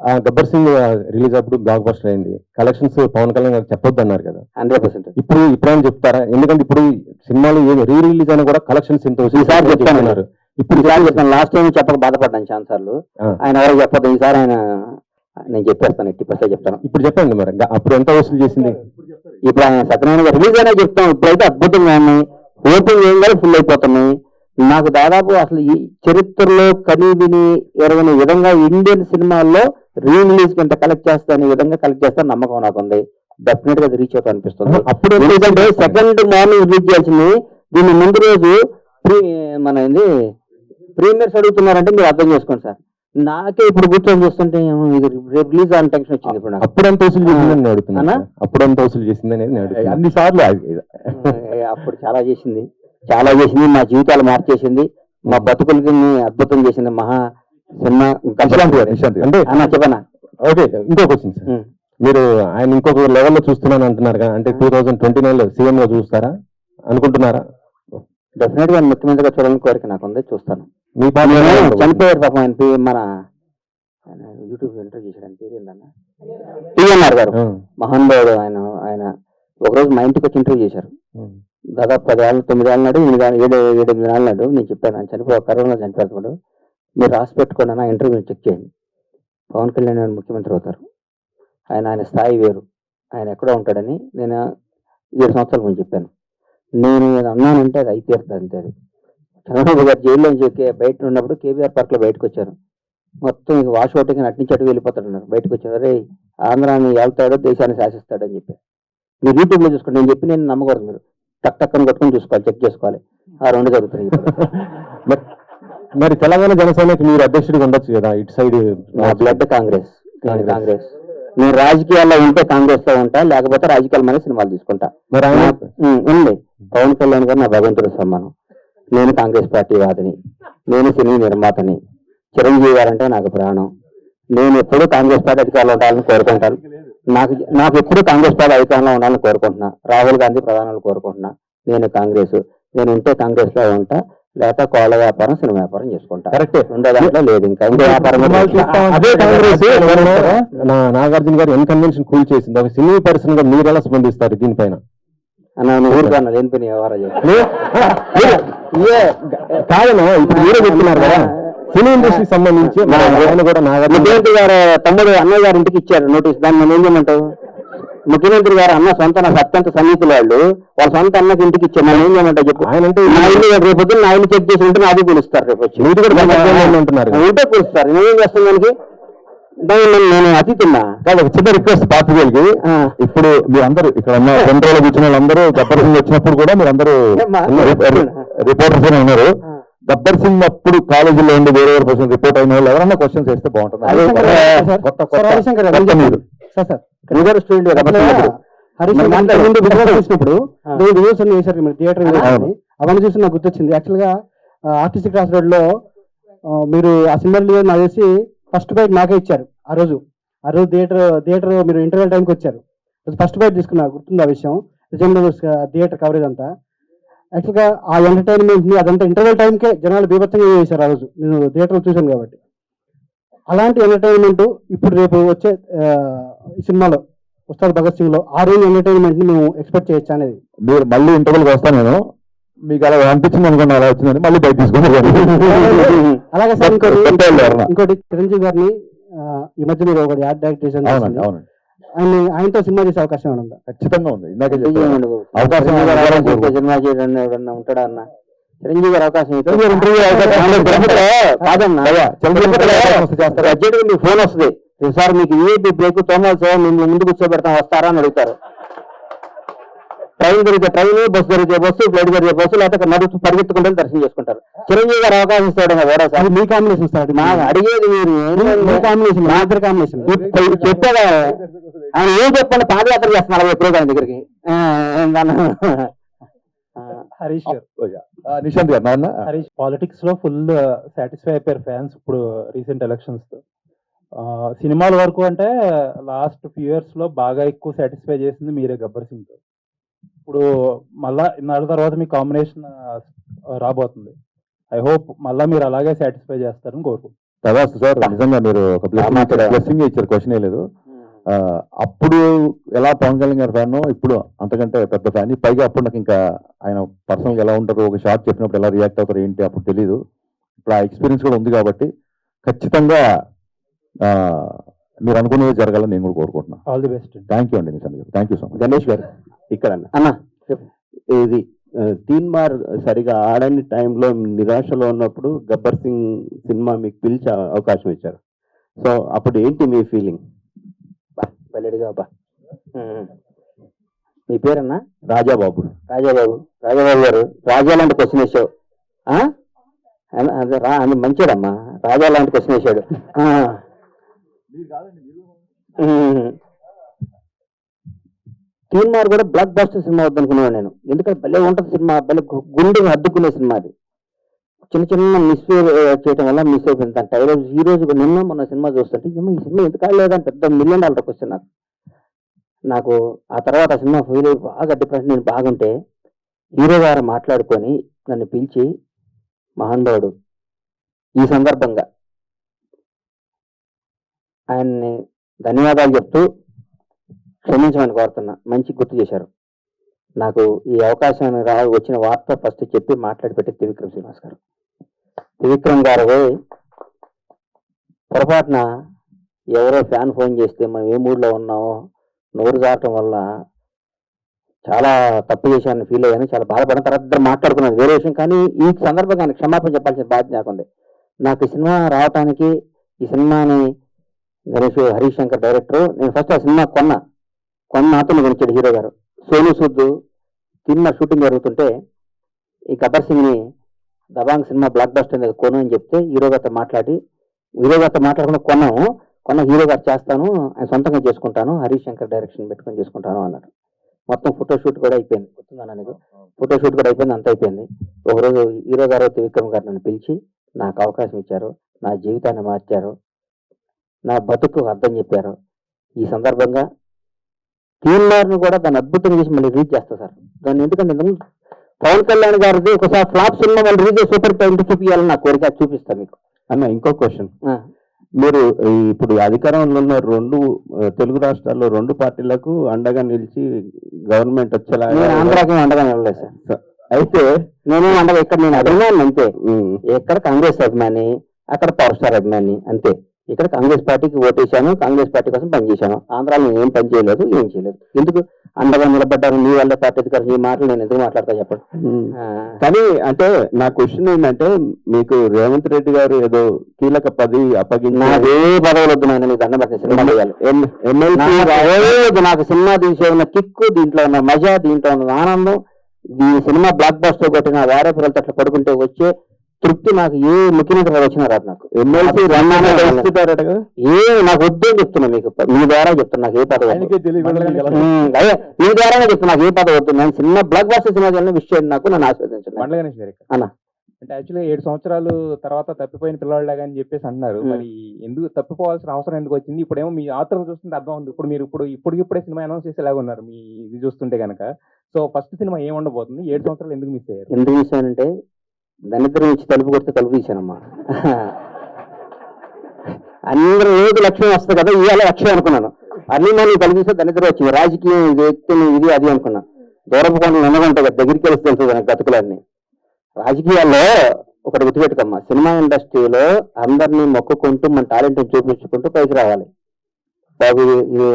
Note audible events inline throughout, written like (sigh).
ఆ గబ్బర్ సింగ్ రిలీజ్ అప్పుడు blockbuster అయింది. కలెక్షన్స్ పవన్ కళ్యాణ్ గారు చెప్పొద్దు అన్నారు కదా. Hundred percent. ఇప్పుడు ఇప్పుడైనా చెప్తారా? ఎందుకంటే ఇప్పుడు సినిమాలు రీ రిలీజ్ అయినా కూడా కలెక్షన్స్ ఎంత వచ్చింది ఈసారి చెప్తాను. చెప్తున్నారు. ఇప్పుడు ఈసారి చెప్తాను లాస్ట్ టైం చెప్పక బాధపడ్డాను ఛాన్స్ సార్లు ఆ. ఆయన ఎవరు చెప్పొద్దు? ఈసారి ఆయన నేను చెప్పేస్తాను. ఎట్టి పర్సెంట్ చెప్తాను. ఇప్పుడు చెప్పండి మరి. అప్పుడు ఎంత వసూలు చేసింది? ఇప్పుడు ఆయన సత్యనారాయణ రిలీజ్ అయినా చెప్తాం. ఇప్పుడైతే అద్భుతంగా ఉన్నాయి. ఓపెన్ చేయగానే ఫుల్ అయిపోతున్నాయి. నాకు దాదాపు అసలు ఈ చరిత్రలో కనీవిని ఎరగని విధంగా ఇండియన్ సినిమాల్లో రీ రిలీజ్ కింద కలెక్ట్ చేస్తాను విధంగా కలెక్ట్ చేస్తాను నమ్మకం నాకు ఉంది డెఫినెట్గా రీచ్ అవుతా అనిపిస్తుంది అప్పుడు ఎందుకంటే? సెకండ్ మార్నింగ్ రిలీజ్ చేయాల్సింది. దీన్ని ముందు రోజు మన ఏంది ప్రీమియర్స్ అడుగుతున్నారంటే మీరు అర్థం చేసుకోండి సార్. నాకే ఇప్పుడు కూర్చొని చూస్తుంటే ఏమో ఇది రిలీజ్ అని టెన్షన్ వచ్చింది ఇప్పుడు నాకు. అప్పుడు ఎంత వసూలు చేసిందని నేను అడుగుతున్నాను అన్నా? సార్. అప్పుడు ఎంత వసూలు చేసింది అనేది. అన్ని సార్లు అప్పుడు చాలా చేసింది. చాలా చేసింది. మా జీవితాలు మార్చేసింది. మా బతుకులకి అద్భుతం చేసింది. మహా సినిమా గారు. అంటే చెప్పనా? ఓకే ఇంకో క్వశ్చన్ సార్ ఉం. మీరు ఆయన ఇంకొక లెవెల్లో చూస్తున్నాను అంటున్నారు కదా అంటే టూ థౌజండ్ ట్వంటీ నైన్లో సీఎం గా చూస్తారా? అనుకుంటున్నారా? డెఫినెట్గా ముఖ్యమంత్రిగా చూడాలని కోరిక నాకు ఉంది చూస్తాను. మీ చనిపోయారు పాపం ఆయన పేరు మన ఆయన యూట్యూబ్ ఇంటర్వ్యూ చేశాడు పేరు ఏందన్న? టీఎన్ఆర్ గారు. మహానుభావుడు ఆయన ఆయన ఒకరోజు మా ఇంటికి వచ్చి ఇంటర్వ్యూ చేశారు. దాదాపు పది ఏళ్ళు తొమ్మిది ఏళ్ళ నాడు ఎనిమిది ఏడు ఏడు ఎనిమిది ఏళ్ళ నాడు నేను చెప్పాను ఆయన చనిపో కరోనా చనిపోతున్నాడు మీరు రాసి పెట్టుకోండి అన్న ఇంటర్వ్యూ చెక్ చేయండి. పవన్ కళ్యాణ్ గారు ముఖ్యమంత్రి అవుతారు. ఆయన ఆయన స్థాయి వేరు. ఆయన ఎక్కడో ఉంటాడని నేను ఏడు సంవత్సరాల ముందు చెప్పాను. నేను అన్నానంటే అది అయిపోతుంది అంతే అది. చంద్రబాబు గారు జైల్లో కే- బయట ఉన్నప్పుడు కేబీఆర్ పార్క్లో బయటకు వచ్చారు. మొత్తం ఇక వాష్ అవుట్ అటు నుంచి అటు వెళ్ళిపోతాడు అన్నారు. బయటకు వచ్చారు. అరే ఆంధ్రాని వెళ్తాడో దేశాన్ని శాసిస్తాడు అని చెప్పి మీరు యూట్యూబ్లో చూసుకోండి. నేను చెప్పి నేను నమ్మకూడదు మీరు. టక్ టక్కని కొట్టుకొని చూసుకోవాలి చెక్ చేసుకోవాలి. ఆ రెండు జరుగుతున్నాయి. (laughs) ఇప్పుడు. మరి- తెలంగాణ జనసేనకి మీరు అధ్యక్షుడిగా ఉండొచ్చు కదా ఇటు సైడ్ నా బ్లడ్ కాంగ్రెస్ నేను కాంగ్రెస్. నేను రాజకీయాల్లో ఉంటే కాంగ్రెస్లో ఉంటా లేకపోతే రాజకీయాల మీద సినిమాలు తీసుకుంటా. మరి ఆయన? ఉమ్, ఉంది. పవన్ కళ్యాణ్ గారు నా భగవంతుడు సమ్మానం నేను కాంగ్రెస్ పార్టీ వాదిని. నేను సినీ నిర్మాతని. చిరంజీవి గారు అంటే నాకు ప్రాణం. నేను ఎప్పుడూ కాంగ్రెస్ పార్టీ అధికారంలో ఉండాలని కోరుకుంటాను. నాకు నాకు ఎప్పుడు కాంగ్రెస్ పార్టీ అధికారంలో ఉండాలని కోరుకుంటున్నా. రాహుల్ గాంధీ ప్రధానాలు కోరుకుంటున్నా. నేను కాంగ్రెస్. నేను ఉంటే కాంగ్రెస్లో ఉంటా. లేకపోతే కోళ్ళ వ్యాపారం సినిమా వ్యాపారం చేసుకుంటా కరెక్టే. దాంట్లో లేదు ఇంకా. ఇంకో వ్యాపారం. అదే కాంగ్రెస్ నాగార్జున గారు ఎన్ కన్వెన్షన్ కూల్ చేసింది. ఒక సినీ పర్సన్గా మీరు ఎలా స్పందిస్తారు దీనిపైన? లేని పని ఇప్పుడు మీరే చెప్తున్నారు కదా. సినీ ఇండస్ట్రీకి సంబంధించి మన ఆయన కూడా నాగార్జున గారు తమ్ముడు అన్నయ్య గారి ఇంటికి ఇచ్చారు నోటీస్. దాన్ని మనం ఏం చేయమంటావు? ముఖ్యమంత్రి గారు అన్న సొంత అత్యంత సన్నిహితులు వాళ్ళు. వాళ్ళ సొంత అన్నకి ఇంటికి ఇచ్చారు. మనం ఏం చేయమంటావు చెప్పు? ఆయన అంటే నా ఇల్లు రేపు నా ఇల్లు చెక్ చేసి ఉంటే నాది పిలుస్తారు రేపు వచ్చి. ఉంటే పిలుస్తారు. నేనేం చేస్తాను దానికి? నేను- నేను అతిథిన్నా కాదు ఒక చిన్న రిక్వెస్ట్ ఆ. ఇప్పుడు మీరు అందరూ ఇక్కడ ఉన్న సెంట్రల్ కూర్చున్న వాళ్ళందరూ గబ్బర్ సింగ్ వచ్చినప్పుడు కూడా మీరు అందరూ ఏమ్మా? రిపోర్టర్స్ ఉన్నారు. గబ్బర్ సింగ్ అప్పుడు కాలేజీలో ఉండి వేరే వేరే క్వశ్చన్ రిపోర్ట్ అయిన వాళ్ళు ఎవరన్నా క్వశ్చన్స్ వేస్తే బాగుంటుంది. కొత్త-. కొత్త మీరు. సార్. రిజర్వ్ స్టూడెంట్ చేసినప్పుడు. నేను రివ్యూస్ అన్ని చేశారు మీరు థియేటర్. అవన్నీ చూసి నాకు గుర్తొచ్చింది. యాక్చువల్గా ఆర్టీసీ క్రాస్ రోడ్లో మీరు ఆ సినిమా రిలీజ్ నాకు తెలిసి ఫస్ట్ బైట్ నాకే ఇచ్చారు ఆ రోజు. ఆ రోజు థియేటర్ థియేటర్ మీరు ఇంటర్వెల్ టైంకి వచ్చారు. ఫస్ట్ బైట్ తీసుకున్నా గుర్తుంది ఆ విషయం? రిజెంబర్స్ థియేటర్ కవరేజ్ అంతా. యాక్చువల్గా ఆ ఎంటర్టైన్మెంట్ని అదంతా ఇంటర్వెల్ టైంకే జనాలు బీభత్సంగా చేశారు ఆ రోజు. నేను థియేటర్ చూశాను కాబట్టి. అలాంటి ఎంటర్టైన్మెంట్ ఇప్పుడు రేపు వచ్చే సినిమాలో ఉస్తాద్ భగత్ సింగ్లో ఆ రేంజ్ ఎంటర్టైన్మెంట్ని మేము ఎక్స్పెక్ట్ చేయొచ్చు అనేది. మీరు మళ్ళీ ఇంటర్వ్యూకి వస్తాను నేను. మీకు అలా అనిపించింది అనుకోండి అలా వచ్చిందని మళ్ళీ బయట తీసుకుని అలాగే సార్ ఇంకోటి? ఇంకోటి చిరంజీవి గారిని ఈ మధ్య మీరు ఒకటి యాడ్ డైరెక్ట్ చేశాను అవునండి అవునండి. ఆయన ఆయనతో సినిమా చేసే అవకాశం ఏమైనా ఉందా? ఖచ్చితంగా ఉంది. అవకాశం. సినిమా చేయడం ఉంటాడా అన్న? చిరంజీవి గారు అవకాశం గా మీకు ఫోన్ వస్తుంది. సార్ మీకు ఈఏపీ బ్రేక్ తోమాలి సార్ మేము ముందు కూర్చోబెడతాం వస్తారా? అని అడుగుతారు. ట్రైన్ దొరికితే ట్రైన్ బస్సు దొరికితే బస్సు ఫ్లైట్ దొరికితే బస్సు లేకపోతే నడుస్తూ పరిగెత్తుకుంటే దర్శనం చేసుకుంటారు. చిరంజీవి గారు అవకాశం ఇస్తాడు కూడా సార్? మీ కాంబినేషన్ సార్ మా అడిగేది మీరు మీ కాంబినేషన్ మా ఇద్దరు కాంబినేషన్ చెప్పాగా ఆయన ఏం చెప్పండి? పాదయాత్ర చేస్తున్నారు ఎప్పుడో ఆయన దగ్గరికి. హరీష్ గారు. నిశాంత్ గారు నాన్న. హరీష్ పాలిటిక్స్లో ఫుల్ సాటిస్ఫై అయిపోయారు ఫ్యాన్స్ ఇప్పుడు రీసెంట్ ఎలక్షన్స్తో. సినిమాల వరకు అంటే లాస్ట్ ఫ్యూ ఇయర్స్లో బాగా ఎక్కువ సాటిస్ఫై చేసింది మీరే గబ్బర్ సింగ్ ఇప్పుడు మళ్ళా ఇన్నాళ్ళ తర్వాత మీ కాంబినేషన్ రాబోతుంది. ఐ హోప్ మళ్ళా మీరు అలాగే సాటిస్ఫై చేస్తారని కోరుకుంటున్నాను. తదాస్తు సార్ నిజంగా మీరు ఒక. బ్లెస్సింగ్ ఇచ్చారు క్వశ్చన్ లేదు. అప్పుడు ఎలా పవన్ కళ్యాణ్ గారి ఫ్యాన్ ఇప్పుడు అంతకంటే పెద్ద ఫ్యాన్ పైగా అప్పుడు నాకు ఇంకా ఆయన పర్సనల్గా ఎలా ఉంటారు ఒక షార్ట్ చెప్పినప్పుడు ఎలా రియాక్ట్ అవుతారు ఏంటి అప్పుడు తెలియదు ఇప్పుడు ఆ ఎక్స్పీరియన్స్ కూడా ఉంది కాబట్టి ఖచ్చితంగా ఆ, మీరు అనుకున్నది జరగాలని నేను కూడా కోరుకుంటున్నాను. All the best thank you అండి నిశాంత్ గారు thank you so much Ganesh గారు ఇక్కడ అన్న ఇది ఆ, తీన్ మార్ సరిగా ఆడని టైంలో నిరాశలో ఉన్నప్పుడు గబ్బర్ సింగ్ సినిమా మీకు పిలిచే అవకాశం ఇచ్చారు. సో అప్పుడు ఏంటి మీ ఫీలింగ్ బా ఉమ్. మీ పేరన్నా? రాజాబాబు. రాజాబాబు. రాజాబాబు గారు రాజా లాంటి క్వశ్చన్ వేసావు. అదే రా అది మంచిదమ్మా రాజా లాంటి క్వశ్చన్ వేసాడు. ఆ. ఉమ్. తీన్ మార్ కూడా బ్లాక్ బాస్టర్ సినిమా వద్దనుకున్నాను నేను. ఎందుకంటే భలే ఉంటుంది సినిమా భలే గుండెని హద్దుకునే సినిమా అది. చిన్న చిన్న మిస్ చేయడం వల్ల మిస్ అయిపోయింది. దాని టైలర్ ఈ రోజు కూడా నిన్న మొన్న సినిమా చూస్తుంటే ఏమో ఈ సినిమా ఎందుకు ఆడలేదని పెద్ద మిలియన్ డాలర్ క్వశ్చన్ నాకు. నాకు ఆ తర్వాత ఆ సినిమా ఫెయిల్ అయ్యి బాగా డిప్రెషన్ నేను బాగుంటే హీరో గారు మాట్లాడుకొని నన్ను పిలిచి మహానుభావుడు ఈ సందర్భంగా ఆయన్ని ధన్యవాదాలు చెప్తూ క్షమించమని కోరుతున్నా. మంచి గుర్తు చేశారు. నాకు ఈ అవకాశాన్ని రా వచ్చిన వార్త ఫస్ట్ చెప్పి మాట్లాడి పెట్టి త్రివిక్రమ్ శ్రీనివాస్ గారు. త్రివిక్రమ్ గారు పొరపాటున ఎవరో ఫ్యాన్ ఫోన్ చేస్తే మనం ఏ మూడ్లో ఉన్నామో నోరు జారటం వల్ల చాలా తప్పు చేశాను ఫీల్ అయ్యాను. చాలా బాధపడిన తర్వాత ఇద్దరు మాట్లాడుకున్నాను వేరే విషయం కానీ ఈ సందర్భంగా క్షమాపణ చెప్పాల్సిన బాధ్యత నాకుంది. నాకు ఈ సినిమా రావటానికి ఈ సినిమాని గణేష్ హరీష్ శంకర్ డైరెక్టర్ నేను ఫస్ట్ ఆ సినిమా కొన్నా. కొన్న అతను కొనిచ్చాడు హీరో గారు. సోను సూద్ సినిమా షూటింగ్ జరుగుతుంటే ఈ గబ్బర్ సింగ్ని దబాంగ్ సినిమా బ్లాక్ బస్టర్ మీద కొను అని చెప్తే హీరో గారితో మాట్లాడి హీరో గారితో మాట్లాడకుండా కొన్నాము. కొన్న హీరో గారు చేస్తాను ఆయన సొంతంగా చేసుకుంటాను హరీష్ శంకర్ డైరెక్షన్ పెట్టుకొని చేసుకుంటాను అన్నాడు. మొత్తం ఫోటో షూట్ కూడా అయిపోయింది. గుర్తుందా నీకు? ఫోటో షూట్ కూడా అయిపోయింది అంత అయిపోయింది. ఒకరోజు హీరో గారు త్రివిక్రమ్ గారు నన్ను పిలిచి నాకు అవకాశం ఇచ్చారు నా జీవితాన్ని మార్చారు నా బతుకు అర్థం చెప్పారు. ఈ సందర్భంగా ను కూడా దాన్ని అద్భుతంగా చేసి మళ్ళీ రీచ్ చేస్తా సార్. దాన్ని ఎందుకంటే పవన్ కళ్యాణ్ గారిది ఒకసారి ఫ్లాప్ సినిమా మళ్ళీ రీచ్ సూపర్ టైంకి చూపించాలని నా కోరిక అది చూపిస్తా మీకు. అన్న ఇంకో క్వశ్చన్. మీరు ఇప్పుడు అధికారంలో ఉన్న రెండు తెలుగు రాష్ట్రాల్లో రెండు పార్టీలకు అండగా నిలిచి గవర్నమెంట్ వచ్చేలా ఆంధ్రాకి అండగా నిలలేదు సార్. అయితే నేను అండగా ఇక్కడ నేను అభిమాని అంతే. ఎక్కడ కాంగ్రెస్ అభిమాని అక్కడ పవర్ స్టార్ అభిమాని అంతే. ఇక్కడ కాంగ్రెస్ పార్టీకి ఓటేశాను కాంగ్రెస్ పార్టీ కోసం పనిచేశాను. ఆంధ్రాలో నేను ఏం పని చేయలేదు ఏం చేయలేదు. ఎందుకు? అండగా నిలబడ్డాను నీ వల్ల పార్టీ అధికారం ఈ మాటలు నేను ఎందుకు మాట్లాడతా చెప్పండి? కానీ అంటే నా క్వశ్చన్ ఏంటంటే మీకు రేవంత్ రెడ్డి గారు ఏదో కీలక పదవి అప్పగించారు నాదే పదవులు వద్దు నాయన నీకు దండం పెట్టిన సినిమా చేయాలి ఎమ్మెల్సీ నాకు సినిమా తీసే ఉన్న కిక్కు దీంట్లో ఉన్న మజా దీంట్లో ఉన్న ఆనందం ఈ సినిమా బ్లాక్ బస్టర్ కొట్టిన వారే పిల్లలతో అట్లా పడుకుంటే వచ్చే తృప్తి నాకు ఏ ముఖ్యమంత్రి వచ్చినా రాదు నాకు. ఎమ్మెల్సీ కదా? ఏ నాకు వద్దు అని చెప్తున్నా మీకు. మీ ద్వారా చెప్తున్నా నాకు ఏ ఉమ్, అదే మీ ద్వారానే చెప్తున్నా నాకు ఏ పదవి వద్దు. నేను సినిమా బ్లాక్ బస్టర్ సినిమా చేయాలని విషయం నాకు నన్ను ఆస్వాదించండి. అన్న. అంటే యాక్చువల్గా ఏడు సంవత్సరాలు తర్వాత తప్పిపోయిన పిల్లవాళ్ళగా అని చెప్పేసి అంటున్నారు Hmm. మరి ఎందుకు తప్పిపోవాల్సిన అవసరం ఎందుకు వచ్చింది? ఇప్పుడేమో మీ ఆత్రం చూస్తుంటే అర్థం ఉంది ఇప్పుడు మీరు ఇప్పుడు ఇప్పుడు ఇప్పుడే సినిమా అనౌన్స్ చేసేలాగా ఉన్నారు మీ ఇది చూస్తుంటే కనుక సో ఫస్ట్ సినిమా ఏం ఉండబోతుంది? ఏడు సంవత్సరాలు ఎందుకు మిస్ అయ్యారు? ఎందుకు తీసానంటే దరిద్రం ఇచ్చి తలుపు కొడితే తలుపు తీశానమ్మా. అందరూ ఏది లక్ష్యం వస్తుంది కదా ఇవాళ లక్ష్యం అనుకున్నాను. అన్ని మనం తలుపు తీస్తే దరిద్రం వచ్చింది. రాజకీయం ఇది ఇది అది అనుకున్నా. దూరపు కొండలు ఉండకుంటాయి కదా దగ్గరికి వెళ్ళి తెలుసు నాకు బతుకులన్నీ. రాజకీయాల్లో ఒకటి గుర్తుపెట్టుకమ్మా. సినిమా ఇండస్ట్రీలో అందరినీ మొక్కుకుంటూ మన టాలెంట్ చూపించుకుంటూ పైకి రావాలి. బాబు ఇది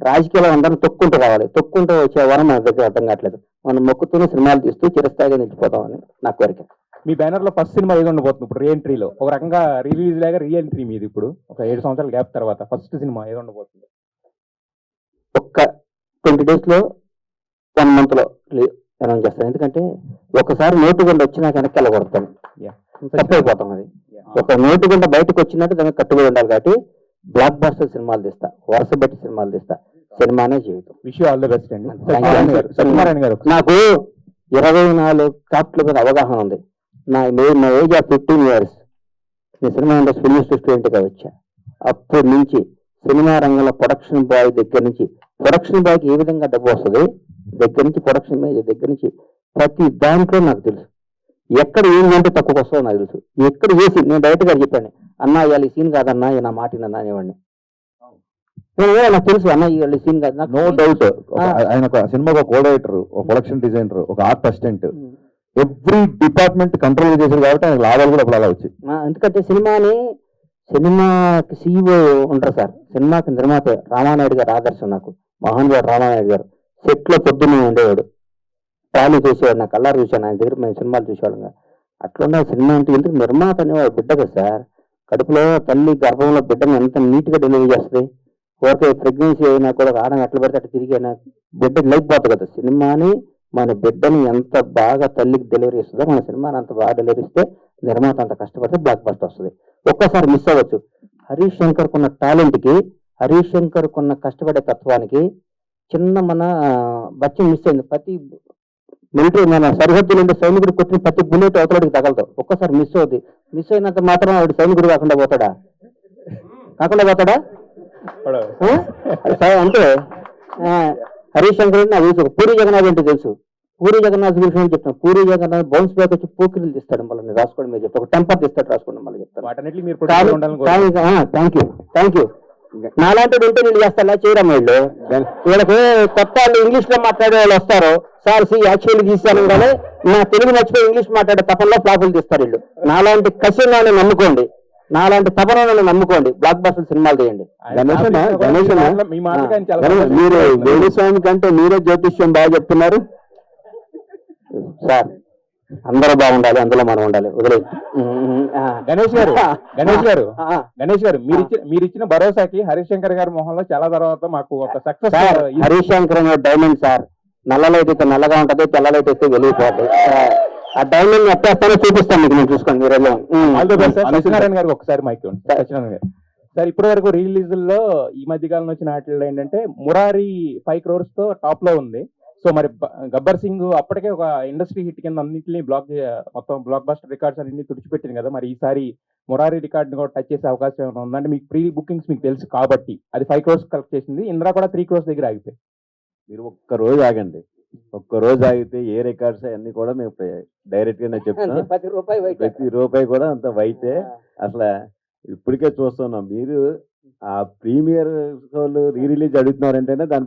రాజకీయాల్లో అందరిని తొక్కుంటూ రావాలి. తొక్కుంటూ వచ్చే వరం మన దగ్గర అర్థం కావట్లేదు. మనం మొక్కుతూనే సినిమాలు తీస్తూ చిరస్థాయిగా నిలిచిపోతామని నా కోరిక. మీ బ్యానర్లో ఫస్ట్ సినిమా ఏది ఉండబోతుంది ఇప్పుడు రీ ఎంట్రీలో ఒక రకంగా రిలీజ్ లాగా రీ ఎంట్రీ మీది ఇప్పుడు. ఒక ఏడు సంవత్సరాల గ్యాప్ తర్వాత ఫస్ట్ సినిమా ఏది ఉండబోతుంది ఒక్క ట్వంటీ డేస్లో వన్ మంత్లో అనౌన్స్ చేస్తాను ఎందుకంటే ఒకసారి నోటు గుండా వచ్చినాక వెనక్కి వెళ్ళకూడతాను తప్పైపోతాం అది. ఒక నోటు గుండా బయటకు వచ్చినట్టు దానికి కట్టుబడి ఉండాలి కాబట్టి బ్లాక్ బాస్టర్ సినిమాలు తీస్తా. వరుస పెట్టి సినిమాలు తీస్తా. సినిమానే జీవితం విష్ ఆల్ ది బెస్ట్ అండి. Thank you. సత్యనారాయణ గారు సత్యనారాయణ గారు నాకు ఇరవై నాలుగు క్రాఫ్ట్ల మీద అవగాహన ఉంది. నా నా ఏజ్ ఆఫ్ ఫిఫ్టీన్ ఇయర్స్. నేను సినిమా ఇండస్ట్రీ ఫిల్మ్ స్టూడెంట్గా వచ్చా. అప్పటి నుంచి సినిమా రంగంలో ప్రొడక్షన్ బాయ్ దగ్గర నుంచి ప్రొడక్షన్ బాయ్కి ఏ విధంగా డబ్బు వస్తుంది? దగ్గర నుంచి ప్రొడక్షన్ మేనేజర్ దగ్గర నుంచి ప్రతి దాంట్లో నాకు తెలుసు. ఎక్కడ ఏంటంటే తక్కువ వస్తుందో నాకు తెలుసు. ఎక్కడ ఏ సీన్ నేను డైరెక్ట్గా చెప్పాను. అన్న ఇవాళ ఈ సీన్ కాదన్నా ఈ నా మాట అనేవాడిని. నాకు తెలుసు అన్న ఇవాళ ఈ సీన్ కాదు. నాకు నో డౌట్. ఆయన ఒక సినిమాకి ఒక కోడైటర్ ఒక ప్రొడక్షన్ డిజైనర్ ఒక art assistant. Every department control చేశారు కాబట్టి ఆయన లాభాలు కూడా అప్పుడు అలా వచ్చాయి. ఎందుకంటే సినిమాని సినిమాకి సీఈఓ ఉంటారు సార్. సినిమాకి నిర్మాత రామానాయుడు గారు ఆదర్శం నాకు. మోహన్ గారు రామానాయుడు గారు. సెట్లో పొద్దున్నే ఉండేవాడు. ట్రాలీ చూసేవాడు నా కల్లారు చూశాను ఆయన దగ్గర మేము సినిమాలు చూసేవాళ్ళం అట్లున్న సినిమా అంటే ఎందుకు నిర్మాత అనేవాడు బిడ్డ కదా సార్. కడుపులో తల్లి గర్భంలో బిడ్డను ఎంత నీట్గా డెలివరీ చేస్తుంది? ఓకే ప్రెగ్నెన్సీ అయినా కూడా ఒక ఎట్లా పడితే అట్లా తిరిగి అయినా బిడ్డ లేకపోతుంది కదా. సినిమాని మన బిడ్డని ఎంత బాగా తల్లికి డెలివరీ ఇస్తుందో మన సినిమాని అంత బాగా డెలివరీ ఇస్తే నిర్మాత అంత కష్టపడితే బ్లాక్ బస్ట్ వస్తుంది. ఒక్కసారి మిస్ అవ్వచ్చు. హరీష్ శంకర్ కున్న టాలెంట్కి హరీష్ శంకర్ కున్న కష్టపడే తత్వానికి చిన్న మన బచ్చం మిస్ అయింది. ప్రతి మిలిటరీ మన సరిహద్దులు ఉండే సైనికుడు కొట్టిన ప్రతి బుల్లెట్ అవతలడికి తగలదు. ఒక్కసారి మిస్ అవుద్ది. మిస్ అయినంత మాత్రం ఆవిడ సైనికుడు కాకుండా పోతాడా? కాకుండా పోతాడా? అంటే ఆ, హరీష్ శంకర్ నాకు తెలుసు. పూరి జగన్నాథ్ అంటే తెలుసు. పూరి జగన్నాథ్ గురించి చెప్తాను. పూరి జగన్నాథ్ బౌన్స్ బ్యాక్ వచ్చి పోకిరీలు తీస్తాడు మళ్ళీ రాసుకోండి మీరు చెప్తాను ఒక టెంపర్ తీస్తాడు రాసుకోండి మళ్ళీ చెప్తాను. థ్యాంక్ యూ థ్యాంక్ యూ నాలాంటి ఉంటే నేను చేస్తా చేయడం వీళ్ళు. వీళ్ళకి కొత్త వాళ్ళు ఇంగ్లీష్లో మాట్లాడే వాళ్ళు వస్తారు. సార్ సి యాక్చువల్లీ తీస్తాను కానీ నా తెలుగు మర్చిపోయి ఇంగ్లీష్ మాట్లాడే తపనలో ఫ్లాపులు తీస్తారు వీళ్ళు. నాలాంటి కసినాన్ని నమ్ముకోండి. నాలాంటి తపనలను నమ్ముకోండి. బ్లాక్ బస్టర్ సినిమాలు తీయండి. మీరు వేణుస్వామి కంటే మీరే జ్యోతిష్యం బాగా చెప్తున్నారు. సార్ అందరూ బాగుండాలి అందులో మనం ఉండాలి. వదిలే గణేష్ గారు గణేష్ గారు గణేష్ గారు మీరు ఇచ్చిన మీరు ఇచ్చిన భరోసాకి హరీష్ శంకర్ గారి మొహంలో చాలా తర్వాత మాకు ఒక success Harish Shankar diamond sir. నల్ల లైట్ అయితే నల్లగా ఉంటది తెల్ల లైట్ అయితే వెలిగిపోతుంది ఆ డైమండ్ ఎత్తేస్తానో చూపిస్తాను మీకు నేను చూసుకోండి మీరు. ఆల్ ది బెస్ట్ సార్ అనుకుంటా. సత్యనారాయణ గారికి ఒకసారి మైక్ ఇవ్వండి. సత్యనారాయణ గారు. సార్ ఇప్పటి వరకు రిలీజుల్లో ఈ మధ్య కాలంలో వచ్చిన వాటిల్లో ఏంటంటే మురారి ఫైవ్ క్రోర్స్తో టాప్లో ఉంది. సో మరి గబ్బర్ సింగ్ అప్పటికే ఒక ఇండస్ట్రీ హిట్ కింద అన్నింటినీ బ్లాక్ మొత్తం బ్లాక్ బస్టర్ రికార్డ్స్ అన్ని తుడిచిపెట్టింది కదా. మరి ఈసారి మురారి రికార్డ్ కూడా టచ్ చేసే అవకాశం ఏమైనా ఉందంటే మీకు ప్రీ బుకింగ్స్ మీకు తెలుసు కాబట్టి. అది ఫైవ్ క్రోర్స్ కలెక్ట్ చేసింది. ఇంద్రా కూడా త్రీ క్రోర్స్ దగ్గర ఆగిపోయి మీరు ఒక్క రోజు ఆగండి. ఒక్క రోజు ఆగితే ఏ రికార్డ్స్ అన్ని కూడా మేము డైరెక్ట్ గానే అంతే, చెప్తాం ప్రతి రూపాయి ప్రతి రూపాయి కూడా అంత వైతే అసలు ఇప్పటికే చూస్తున్నాం. మీరు ఆ ప్రీమియర్ షోలు రీ రిలీజ్ అడుగుతున్నారంటేనే దాన్ని బట్టి